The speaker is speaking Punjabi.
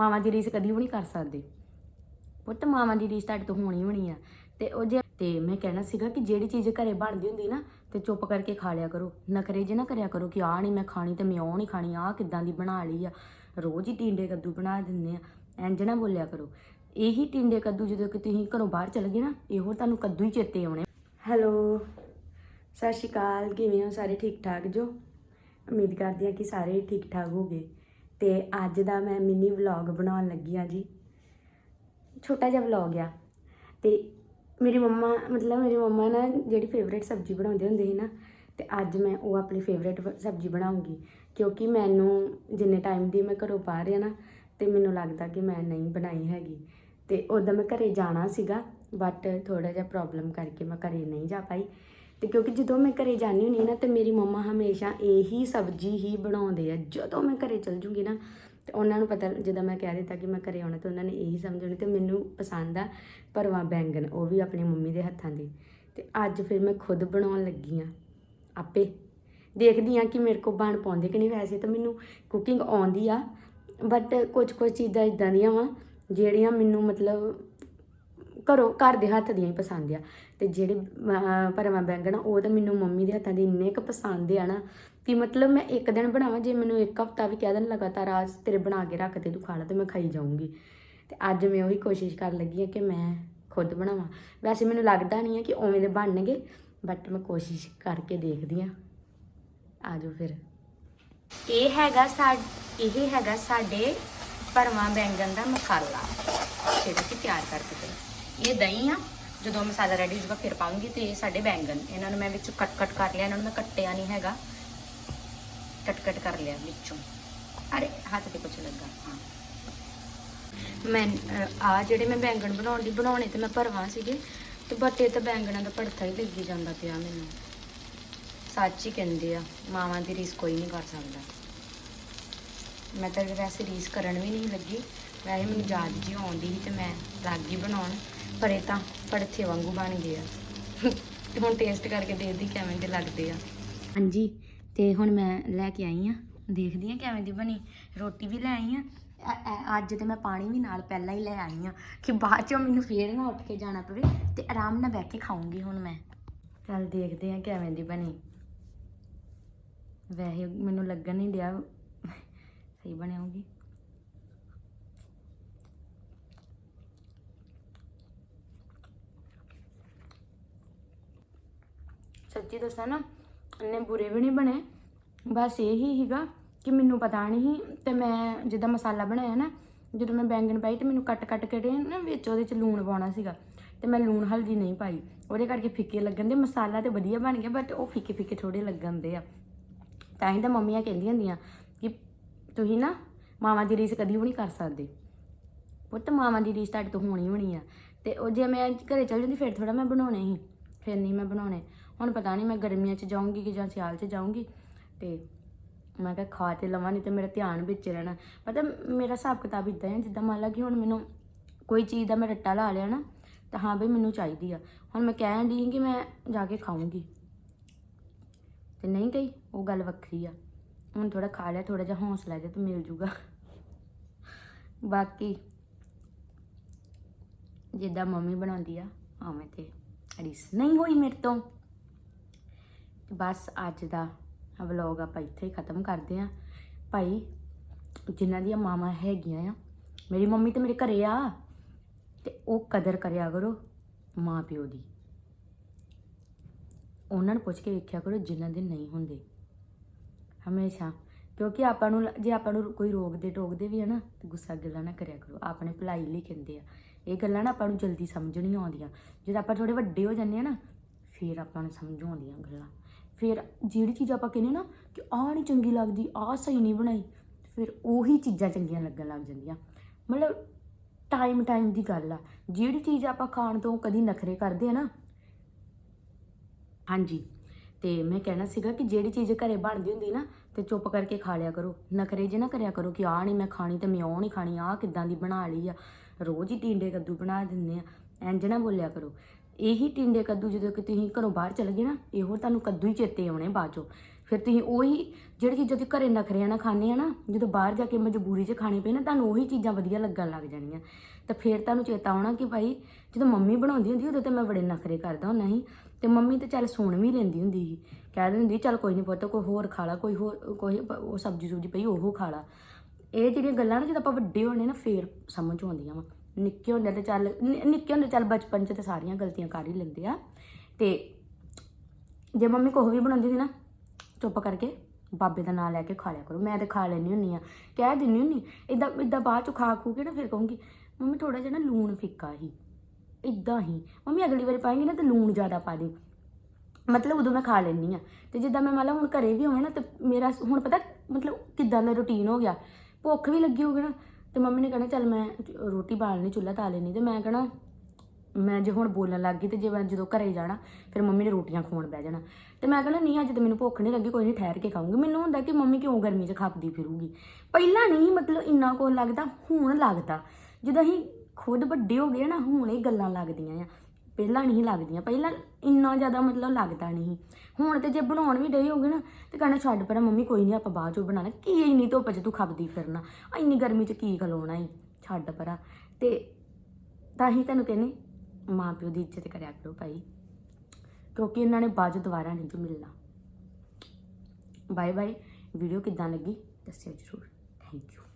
ਮਾਵਾਂ ਦੀ ਰੀਸ ਕਦੀ ਵੀ ਨਹੀਂ ਕਰ ਸਕਦੇ। ਪੁੱਤ, ਮਾਵਾਂ ਦੀ ਰੀਸ ਤੁਹਾਡੇ ਤੋਂ ਹੋਣੀ ਹੋਣੀ ਆ। ਤੇ ਉਹ ਜੇ ਤੇ ਮੈਂ ਕਹਿਣਾ ਸੀਗਾ ਕਿ ਜਿਹੜੀ ਚੀਜ਼ ਘਰੇ ਬਣਦੀ ਹੁੰਦੀ ਨਾ, ਤੇ ਚੁੱਪ ਕਰਕੇ ਖਾ ਲਿਆ ਕਰੋ। ਨਖਰੇ ਜੇ ਨਾ ਕਰਿਆ ਕਰੋ ਕਿ ਆਹ ਨਹੀਂ ਮੈਂ ਖਾਣੀ ਤੇ ਮੈਂ ਉਹ ਨਹੀਂ ਖਾਣੀ, ਆਹ ਕਿੱਦਾਂ ਦੀ ਬਣਾ ਲਈ ਆ। ਰੋਜ਼ ਹੀ ਟਿੰਡੇ ਕੱਦੂ ਬਣਾ ਦਿੰਦੇ ਆ। ਇੰਜ ਨਾ ਬੋਲਿਆ ਕਰੋ। ਇਹੀ ਟਿੰਡੇ ਕੱਦੂ ਜਦੋਂ ਕਿ ਤੁਸੀਂ ਘਰੋਂ ਬਾਹਰ ਚਲੇ ਗਏ ਨਾ, ਇਹੋ ਤੁਹਾਨੂੰ ਕੱਦੂ ਹੀ ਚੇਤੇ ਆਉਣੇ। ਹੈਲੋ, ਸਤਿ ਸ਼੍ਰੀ ਅਕਾਲ। ਕਿਵੇਂ ਹੋ ਸਾਰੇ? ਠੀਕ ਠਾਕ ਜੋ? ਉਮੀਦ ਕਰਦੀ ਹਾਂ ਕਿ ਸਾਰੇ ਠੀਕ ਠਾਕ ਹੋਗੇ। ਤੇ ਅੱਜ ਦਾ ਮੈਂ ਮਿੰਨੀ ਵਲੌਗ ਬਣਾਉਣ ਲੱਗੀ ਆ ਜੀ। ਛੋਟਾ ਜਿਹਾ ਵਲੌਗ ਆ। ਤੇ ਮੇਰੀ ਮੰਮਾ, ਮਤਲਬ ਮੇਰੀ ਮੰਮਾ ਨਾ ਜਿਹੜੀ ਫੇਵਰੇਟ ਸਬਜ਼ੀ ਬਣਾਉਂਦੇ ਹੁੰਦੇ ਸੀ ਨਾ, ਤੇ ਅੱਜ ਮੈਂ ਉਹ ਆਪਣੀ ਫੇਵਰੇਟ ਸਬਜ਼ੀ ਬਣਾਉਂਗੀ। ਕਿਉਂਕਿ ਮੈਨੂੰ ਜਿੰਨੇ ਟਾਈਮ ਦੀ ਮੈਂ ਘਰੋਂ ਬਾਹਰ ਆ ਨਾ, ਤੇ ਮੈਨੂੰ ਲੱਗਦਾ ਕਿ ਮੈਂ ਨਹੀਂ ਬਣਾਈ ਹੈਗੀ। ਤੇ ਉਦੋਂ ਮੈਂ ਘਰੇ ਜਾਣਾ ਸੀਗਾ ਬਟ ਥੋੜਾ ਜਿਹਾ ਪ੍ਰੋਬਲਮ ਕਰਕੇ ਮੈਂ ਘਰੇ ਨਹੀਂ ਜਾ ਪਾਈ। ਤੇ ਕਿਉਂਕਿ ਜਦੋਂ ਮੈਂ ਘਰੇ ਜਾਂਦੀ ਹੁੰਦੀ ਨਾ, ਤੇ ਮੇਰੀ ਮੰਮਾ ਹਮੇਸ਼ਾ ਇਹੀ ਸਬਜ਼ੀ ਹੀ ਬਣਾਉਂਦੇ ਆ। ਜਦੋਂ ਮੈਂ ਘਰੇ ਚਲ ਜੂੰਗੀ ਨਾ, ਤੇ ਉਹਨਾਂ ਨੂੰ ਪਤਾ, ਜਦੋਂ ਮੈਂ ਕਹਿ ਦਿੱਤਾ ਕਿ ਮੈਂ ਘਰੇ ਆਉਣਾ, ਤੇ ਉਹਨਾਂ ਨੇ ਇਹੀ ਸਮਝਣਾ ਤੇ ਮੈਨੂੰ ਪਸੰਦ ਆ ਭਰਵਾ ਬੈਂਗਣ, ਉਹ ਵੀ ਆਪਣੀ ਮੰਮੀ ਦੇ ਹੱਥਾਂ ਦੀ। ਤੇ ਅੱਜ ਫਿਰ ਮੈਂ ਖੁਦ ਬਣਾਉਣ ਲੱਗੀ ਆ, ਆਪੇ। ਦੇਖਦੀ ਆ ਕਿ ਮੇਰੇ ਕੋ ਬਣ ਪਾਉਂਦੇ ਕਿ ਨਹੀਂ ਵੈਸੇ ਤਾਂ ਮੈਨੂੰ ਕੁਕਿੰਗ ਆਉਂਦੀ ਆ ਬਟ ਕੁਝ ਕੁਝ ਚੀਜ਼ਾਂ ਇਦਾਂ ਦੀਆਂ ਵਾ, ਜਿਹੜੀਆਂ ਮੈਨੂੰ ਮਤਲਬ ਘਰੋਂ ਘਰ ਦੇ ਹੱਥ ਦੀਆਂ ਹੀ ਪਸੰਦ ਆ। ਤੇ ਜਿਹੜੇ ਭਰਵਾਂ ਬੈਂਗਣ ਆ, ਉਹ ਤਾਂ ਮੈਨੂੰ ਮੰਮੀ ਦੇ ਹੱਥਾਂ ਦੇ ਇੰਨੇ ਕੁ ਪਸੰਦ ਆ ਨਾ ਕਿ ਮਤਲਬ ਮੈਂ ਇੱਕ ਦਿਨ ਬਣਾਵਾਂ ਜੇ ਮੈਨੂੰ ਇੱਕ ਹਫਤਾ ਵੀ ਕਹਿ ਦੇਣ ਲਗਾਤਾਰ ਆਜ ਤੇਰੇ ਬਣਾ ਕੇ ਰੱਖ ਤੇ ਤੂੰ ਖਾ ਲਾ ਤੇ ਮੈਂ ਖਾਈ ਜਾਊਂਗੀ। ਤੇ ਅੱਜ ਮੈਂ ਉਹੀ ਕੋਸ਼ਿਸ਼ ਕਰਨ ਲੱਗੀ ਆ ਕਿ ਮੈਂ ਖੁਦ ਬਣਾਵਾਂ। ਵੈਸੇ ਮੈਨੂੰ ਲੱਗਦਾ ਨਹੀਂ ਹੈ ਕਿ ਉਵੇਂ ਦੇ ਬਣਨਗੇ ਬਟ ਮੈਂ ਕੋਸ਼ਿਸ਼ ਕਰਕੇ ਦੇਖਦੀ ਆ। ਆਜੋ ਫਿਰ। ਇਹ ਹੈਗਾ ਸਾ ਇਹ ਹੈਗਾ ਸਾਡੇ ਭਰਵਾਂ ਬੈਂਗਣ ਦਾ ਮਸਾਲਾ ਜਿਹੜਾ ਕਿ ਤਿਆਰ ਕਰਕੇ ਤੇ ਇਹ ਦਹੀਂ ਆ, ਜਦੋਂ ਮਸਾਲਾ ਰੈਡੀ ਹੋ ਜਾਊਗਾ ਫਿਰ ਪਾਉਂਗੀ ਤੇ ਇਹ ਸਾਡੇ ਬੈਂਗਣ। ਇਹਨਾਂ ਨੂੰ ਮੈਂ ਵਿੱਚ ਕੱਟ ਕੱਟ ਕਰ ਲਿਆ, ਇਹਨਾਂ ਨੂੰ ਮੈਂ ਕੱਟਿਆ ਨਹੀਂ ਹੈਗਾ। ਕੱਟ ਕੱਟ ਕਰ ਲਿਆ ਵਿੱਚੋਂ। ਅਰੇ, ਹੱਥ ਤੇ ਕੁਛ ਲੱਗਾ, ਹਾਂ। ਮੈਂ ਆ ਜਿਹੜੇ ਮੈਂ ਬੈਂਗਣ ਬਣਾਉਣ ਦੀ ਬਣਾਉਣੇ ਤੇ ਮੈਂ ਭਰਵਾਂ ਸੀਗੇ, ਤੇ ਬਟ ਇਹ ਤਾਂ ਬੈਂਗਣਾਂ ਦਾ ਭੜਥਾ ਹੀ ਲੱਗੀ ਜਾਂਦਾ ਪਿਆ ਮੈਨੂੰ। ਸੱਚ ਹੀ ਕਹਿੰਦੇ ਆ, ਮਾਵਾਂ ਦੀ ਰੀਸ ਕੋਈ ਨਹੀਂ ਕਰ ਸਕਦਾ। ਮੈਂ ਤਾਂ ਵੈਸੇ ਰੀਸ ਕਰਨ ਵੀ ਨਹੀਂ ਲੱਗੀ। ਵੈਸੇ ਮੈਨੂੰ ਯਾਦ ਜੀ ਆਉਂਦੀ ਸੀ ਤੇ ਮੈਂ ਲੱਗ ਗਈ ਬਣਾਉਣ, ਪਰ ਇਹ ਤਾਂ ਪੜਥੇ ਵਾਂਗੂ ਬਣ ਗਏ ਆ। ਤੇ ਹੁਣ ਟੇਸਟ ਕਰਕੇ ਦੇਖਦੀ ਕਿਵੇਂ ਦੇ ਲੱਗਦੇ ਆ। ਹਾਂਜੀ, ਤੇ ਹੁਣ ਮੈਂ ਲੈ ਕੇ ਆਈ ਆ। ਦੇਖਦੀ ਆ ਕਿਵੇਂ ਦੀ ਬਣੀ। ਰੋਟੀ ਵੀ ਲੈ ਆਈ ਆ। ਅੱਜ ਤੇ ਮੈਂ ਪਾਣੀ ਵੀ ਨਾਲ ਪਹਿਲਾਂ ਹੀ ਲੈ ਆਈ ਆ ਕਿ ਬਾਅਦ ਚੋਂ ਮੈਨੂੰ ਫੇਰ ਨਾ ਉੱਠ ਕੇ ਜਾਣਾ ਪਵੇ ਤੇ ਆਰਾਮ ਨਾਲ ਬਹਿ ਕੇ ਖਾਉਂਗੀ ਹੁਣ ਮੈਂ। ਚੱਲ ਦੇਖਦੇ ਆ ਕਿਵੇਂ ਦੀ ਬਣੀ। ਵੈਸੇ ਮੈਨੂੰ ਲੱਗਣ ਨਹੀਂ ਡਿਆ। ਸਹੀ ਬਣਾਉਗੀ ਸੱਚੀ ਦੱਸਾਂ ਨਾ, ਇੰਨੇ ਬੁਰੇ ਵੀ ਨਹੀਂ ਬਣੇ। ਬਸ ਇਹੀ ਹੀਗਾ ਕਿ ਮੈਨੂੰ ਪਤਾ ਨਹੀਂ ਸੀ ਤੇ ਮੈਂ ਜਿੱਦਾਂ ਮਸਾਲਾ ਬਣਾਇਆ ਨਾ, ਜਦੋਂ ਮੈਂ ਬੈਂਗਣ ਪਾਈ ਤੇ ਮੈਨੂੰ ਕੱਟ ਕੱਟ ਕੇ ਨਾ ਵਿੱਚ ਉਹਦੇ ਚ ਲੂਣ ਪਾਉਣਾ ਸੀਗਾ ਤੇ ਮੈਂ ਲੂਣ ਹਲਦੀ ਨਹੀਂ ਪਾਈ। ਉਹਦੇ ਕਰਕੇ ਫਿੱਕੇ ਲੱਗਣ ਦੇ, ਮਸਾਲਾ ਤੇ ਵਧੀਆ ਬਣ ਗਿਆ ਬਟ ਉਹ ਫਿੱਕੇ ਫਿੱਕੇ ਥੋੜੇ ਲੱਗਣ ਦੇ ਆ। ਤਾਂ ਹੀ ਤਾਂ ਮੰਮੀਆਂ ਕਹਿੰਦੀਆਂ ਹੁੰਦੀਆਂ ਕਿ ਤੁਸੀਂ ਨਾ ਮਾਵਾਂ ਦੀ ਰੀਸ ਕਦੀ ਵੀ ਨਹੀਂ ਕਰ ਸਕਦੇ। ਪੁੱਤ ਮਾਵਾਂ ਦੀ ਰੀਸ ਤੁਹਾਡੇ ਤੋਂ ਹੋਣੀ ਹੋਣੀ ਆ। ਤੇ ਉਹ ਜੇ ਮੈਂ ਘਰੇ ਚਲ ਜਾਂਦੀ, ਫਿਰ ਥੋੜਾ ਮੈਂ ਬਣਾਉਣੇ ਸੀ। ਫਿਰ ਨਹੀਂ ਮੈਂ ਬਣਾਉਣੇ। ਹੁਣ ਪਤਾ ਨਹੀਂ ਮੈਂ ਗਰਮੀਆਂ 'ਚ ਜਾਊਂਗੀ ਕਿ ਜਾਂ ਸਿਆਲ 'ਚ ਜਾਊਂਗੀ। ਤੇ ਮੈਂ ਕਿਹਾ ਖਾ ਤੇ ਲਵਾਂ, ਨਹੀਂ ਤੇ ਮੇਰਾ ਧਿਆਨ ਵਿੱਚ ਰਹਿਣਾ। ਪਤਾ ਮੇਰਾ ਹਿਸਾਬ ਕਿਤਾਬ ਇਦਾਂ ਹੈ ਜਿੱਦਾਂ ਮੰਨ ਲਾ ਕਿ ਹੁਣ ਮੈਨੂੰ ਕੋਈ ਚੀਜ਼ ਦਾ ਮੈਂ ਰੱਟਾ ਲਾ ਲਿਆ ਨਾ, ਤਾਂ ਹਾਂ ਬਈ ਮੈਨੂੰ ਚਾਹੀਦੀ ਆ। ਹੁਣ ਮੈਂ ਕਹਿਣ ਦੀ ਕਿ ਮੈਂ ਜਾ ਕੇ ਖਾਊਂਗੀ। ਤੇ ਨਹੀਂ ਗਈ ਉਹ ਗੱਲ ਵੱਖਰੀ ਆ। ਹੁਣ ਥੋੜਾ ਖਾ ਲਿਆ ਥੋੜਾ ਜਿਹਾ ਹੌਸਲਾ ਜਿਹਾ ਤੇ ਮਿਲ ਜੂਗਾ। ਬਾਕੀ ਜਿੱਦਾਂ ਮੰਮੀ ਬਣਾਉਂਦੀ ਆ ਉਵੇਂ ਤੇ ਰੀਸ ਨਹੀਂ ਹੋਈ ਮੇਰੇ ਤੋਂ। ਬਸ ਅੱਜ ਦਾ ਵਲੌਗ ਆਪਾਂ ਇੱਥੇ ਹੀ ਖਤਮ ਕਰਦੇ ਆ ਭਾਈ, ਜਿਨ੍ਹਾਂ ਦੀਆਂ ਮਾਵਾਂ ਹੈਗੀਆਂ ਆ, ਮੇਰੀ ਮੰਮੀ ਤੇ ਮੇਰੇ ਘਰੇ ਆ। ਤੇ ਉਹ ਕਦਰ ਕਰਿਆ ਕਰੋ ਮਾਂ ਪਿਓ ਦੀ। ਉਹਨਾਂ ਨੂੰ ਪੁੱਛ ਕੇ ਵੇਖਿਆ ਕਰੋ ਜਿਨ੍ਹਾਂ ਦੇ ਨਹੀਂ ਹੁੰਦੇ। ਹਮੇਸ਼ਾ। ਕਿਉਂਕਿ ਆਪਾਂ ਨੂੰ ਲ- ਜੇ ਆਪਾਂ ਨੂੰ ਕੋਈ ਰੋਕਦੇ ਟੋਕਦੇ ਵੀ ਹੈ ਨਾ, ਤੇ ਗੁੱਸਾ ਗੱਲਾਂ ਨਾ ਕਰਿਆ ਕਰੋ। ਆਪਣੇ ਭਲਾਈ ਲਈ ਕਹਿੰਦੇ ਆ। ਇਹ ਗੱਲਾਂ ਨਾ ਆਪਾਂ ਨੂੰ ਜਲਦੀ ਸਮਝ ਨਹੀਂ ਆਉਂਦੀਆਂ। ਜਦੋਂ ਆਪਾਂ ਥੋੜੇ ਵੱਡੇ ਹੋ ਜਾਂਦੇ ਆ ਨਾ, ਫਿਰ ਆਪਾਂ ਨੂੰ ਸਮਝ ਆਉਂਦੀਆਂ ਗੱਲਾਂ। ਫਿਰ ਜਿਹੜੀ ਚੀਜ਼ ਆਪਾਂ ਕਹਿੰਦੇ ਨਾ ਕਿ ਆਹ ਨਹੀਂ ਚੰਗੀ ਲੱਗਦੀ, ਆਹ ਸਹੀ ਨਹੀਂ ਬਣਾਈ, ਫਿਰ ਉਹੀ ਚੀਜ਼ਾਂ ਚੰਗੀਆਂ ਲੱਗਣ ਲੱਗ ਜਾਂਦੀਆਂ। ਮਤਲਬ ਟਾਈਮ ਟਾਈਮ ਦੀ ਗੱਲ ਆ। ਜਿਹੜੀ ਚੀਜ਼ ਆਪਾਂ ਖਾਣ ਤੋਂ ਕਦੀ ਨਖਰੇ ਕਰਦੇ ਆ ਨਾ, ਹਾਂਜੀ, ਤੇ ਮੈਂ ਕਹਿਣਾ ਸੀਗਾ ਕਿ ਜਿਹੜੀ ਚੀਜ਼ ਘਰੇ ਬਣਦੀ ਹੁੰਦੀ ਨਾ, ਤੇ ਚੁੱਪ ਕਰਕੇ ਖਾ ਲਿਆ ਕਰੋ। ਨਖਰੇ ਜੇ ਨਾ ਕਰਿਆ ਕਰੋ ਕਿ ਆਹ ਨਹੀਂ ਮੈਂ ਖਾਣੀ ਤੇ ਮੈਂ ਉਹ ਨਹੀਂ ਖਾਣੀ, ਆਹ ਕਿੱਦਾਂ ਦੀ ਬਣਾ ਲਈ ਆ। ਰੋਜ਼ ਹੀ ਟਿੰਡੇ ਕੱਦੂ ਬਣਾ ਦਿੰਦੇ ਆ। ਇੰਜ ਨਾ ਬੋਲਿਆ ਕਰੋ। ਇਹੀ ਟਿੰਡੇ ਕੱਦੂ ਜਦੋਂ ਕਿ ਤੁਸੀਂ ਘਰੋਂ ਬਾਹਰ ਚਲੇ ਗਏ ਨਾ, ਇਹੋ ਤੁਹਾਨੂੰ ਕੱਦੂ ਹੀ ਚੇਤੇ ਆਉਣੇ ਬਾਅਦ ਚੋਂ। ਫਿਰ ਤੁਸੀਂ ਉਹੀ ਜਿਹੜੀ ਚੀਜ਼ਾਂ ਤੁਸੀਂ ਘਰੇ ਨਖਰਿਆਂ ਨਾਲ ਖਾਣੇ ਆ ਨਾ, ਜਦੋਂ ਬਾਹਰ ਜਾ ਕੇ ਮਜਬੂਰੀ 'ਚ ਖਾਣੇ ਪਏ ਨਾ, ਤੁਹਾਨੂੰ ਉਹੀ ਚੀਜ਼ਾਂ ਵਧੀਆ ਲੱਗਣ ਲੱਗ ਜਾਣੀਆਂ। ਤਾਂ ਫਿਰ ਤੁਹਾਨੂੰ ਚੇਤਾ ਆਉਣਾ ਕਿ ਭਾਈ ਜਦੋਂ ਮੰਮੀ ਬਣਾਉਂਦੀ ਹੁੰਦੀ, ਉਦੋਂ ਤੇ ਮੈਂ ਬੜੇ ਨਖਰੇ ਕਰਦਾ ਹੁੰਦਾ ਸੀ। ਤੇ ਮੰਮੀ ਤੇ ਚੱਲ ਸੁਣ ਵੀ ਲੈਂਦੀ ਹੁੰਦੀ ਸੀ। ਕਹਿ ਦਿੰਦੀ ਚੱਲ ਕੋਈ ਨਹੀਂ ਪੁੱਤ, ਕੋਈ ਹੋਰ ਖਾ ਲਾ, ਕੋਈ ਹੋਰ, ਕੋਈ ਉਹ ਸਬਜ਼ੀ ਸੁਬਜ਼ੀ ਪਈ, ਉਹ ਖਾ ਲਾ। ਇਹ ਜਿਹੜੀਆਂ ਗੱਲਾਂ ਨਾ ਜਦੋਂ ਆਪਾਂ ਵੱਡੇ ਹੋਣੇ ਨਾ, ਫੇਰ ਸਮਝ ਆਉਂਦੀਆਂ ਵਾ। ਨਿੱਕੇ ਹੁੰਦੇ ਤੇ ਚੱਲ, ਨਿ- ਨਿੱਕੇ ਹੁੰਦੇ ਚੱਲ ਬਚਪਨ 'ਚ ਤੇ ਸਾਰੀਆਂ ਗਲਤੀਆਂ ਕਰ ਹੀ ਲੈਂਦੇ ਆ। ਤੇ ਜੇ ਮੰਮੀ ਕੋਹ ਵੀ ਬਣਾਉਂਦੀ ਸੀ ਨਾ, ਚੁੱਪ ਕਰਕੇ ਬਾਬੇ ਦਾ ਨਾਮ ਲੈ ਕੇ ਖਾ ਲਿਆ ਕਰੋ। ਮੈਂ ਤੇ ਖਾ ਲੈਣੀ ਹੁੰਨੀ ਆ ਕਹਿ ਦਿੰਨੀ ਹੁੰਨੀ ਇਦਾਂ ਇਦਾਂ ਬਾਅਦ ਚ ਖਾ ਖੂ ਕੇ ਨਾ ਫਿਰ ਕਹੂੰਗੀ, ਮੰਮੀ ਥੋੜਾ ਜਿਹਾ ਨਾ ਲੂਣ ਫਿੱਕਾ ਹੀ ਇਦਾਂ ਹੀ। ਮੰਮੀ ਅਗਲੀ ਵਾਰੀ ਪਾਏਂਗੀ ਨਾ ਤੇ ਲੂਣ ਜ਼ਿਆਦਾ ਪਾ ਦੇ ਮਤਲਬ ਉਦੋਂ ਮੈਂ ਖਾ ਲੈਂਦੀ ਆ ਤੇ ਜਿੱਦਾਂ ਮੈਂ ਮੰਨ ਲਾ ਹੁਣ ਘਰੇ ਵੀ ਹੋਵਾਂ ਨਾ ਤੇ ਮੇਰਾ ਹੁਣ ਪਤਾ ਮਤਲਬ ਕਿੱਦਾਂ ਦਾ ਰੁਟੀਨ ਹੋ ਗਿਆ। ਭੁੱਖ ਵੀ ਲੱਗੀ ਹੋਊਗੀ ਨਾ ਤੇ ਮੰਮੀ ਨੇ ਕਹਿਣਾ, ਚੱਲ ਮੈਂ ਰੋਟੀ ਬਾਲਣੀ, ਚੁੱਲ੍ਹਾ ਤਾ ਲੈਣੀ ਤੇ ਮੈਂ ਕਹਿਣਾ, ਮੈਂ ਜੇ ਹੁਣ ਬੋਲਣ ਲੱਗ ਗਈ ਤੇ ਜੇ ਮੈਂ ਜਦੋਂ ਘਰੇ ਜਾਣਾ, ਫਿਰ ਮੰਮੀ ਨੇ ਰੋਟੀਆਂ ਖਵਾਉਣ ਬਹਿ ਜਾਣਾ। ਤੇ ਮੈਂ ਕਹਿੰਦਾ ਨਹੀਂ, ਅੱਜ ਤਾਂ ਮੈਨੂੰ ਭੁੱਖ ਨਹੀਂ ਲੱਗੀ, ਕੋਈ ਨਹੀਂ ਠਹਿਰ ਕੇ ਖਾਊਂਗੀ। ਮੈਨੂੰ ਹੁੰਦਾ ਕਿ ਮੰਮੀ ਕਿਉਂ ਗਰਮੀ 'ਚ ਖਾਪਦੀ ਫਿਰੂਗੀ। ਪਹਿਲਾਂ ਨਹੀਂ, ਮਤਲਬ ਇੰਨਾ ਕੁ ਲੱਗਦਾ, ਹੁਣ ਲੱਗਦਾ। ਜਦੋਂ ਅਸੀਂ ਖੁਦ ਵੱਡੇ ਹੋ ਗਏ ਨਾ, ਹੁਣ ਇਹ ਗੱਲਾਂ ਲੱਗਦੀਆਂ ਆ। ਪਹਿਲਾਂ ਨਹੀਂ ਲੱਗਦੀਆਂ। ਪਹਿਲਾਂ ਇੰਨਾ ਜ਼ਿਆਦਾ ਮਤਲਬ ਲੱਗਦਾ ਨਹੀਂ। ਹੁਣ ਤੇ ਜੇ ਬਣਾਉਣ ਵੀ ਡਏ ਹੋਗੇ ਨਾ, ਤੇ ਕਹਿਣਾ ਛੱਡ ਪਰ, ਮੰਮੀ ਕੋਈ ਨਹੀਂ ਆਪਾਂ ਬਾਅਦ ਚੋਂ ਬਣਾਣਾ ਕੀ ਇੰਨੀ ਧੁੱਪ 'ਚ ਤੂੰ ਖਪਦੀ ਫਿਰਨਾ? ਇੰਨੀ ਗਰਮੀ 'ਚ ਕੀ ਖਲੋਣਾ ਈ? ਛੱਡ ਪਰਾ। ਤੇ ਤਾਂ ਹੀ ਤੈਨੂੰ ਕਹਿੰਦੇ, ਮਾਂ ਪਿਓ ਦੀ ਇੱਜ਼ਤ ਕਰਿਆ ਕਰੋ ਭਾਈ। ਕਿਉਂਕਿ ਇਹਨਾਂ ਨੇ ਬਾਅਦ 'ਚ ਦੁਬਾਰਾ ਨਹੀਂ ਜੀ ਮਿਲਣਾ। ਬਾਏ ਬਾਏ ਵੀਡੀਓ ਕਿੱਦਾਂ ਲੱਗੀ, ਦੱਸਿਓ ਜਰੂਰ। Thank you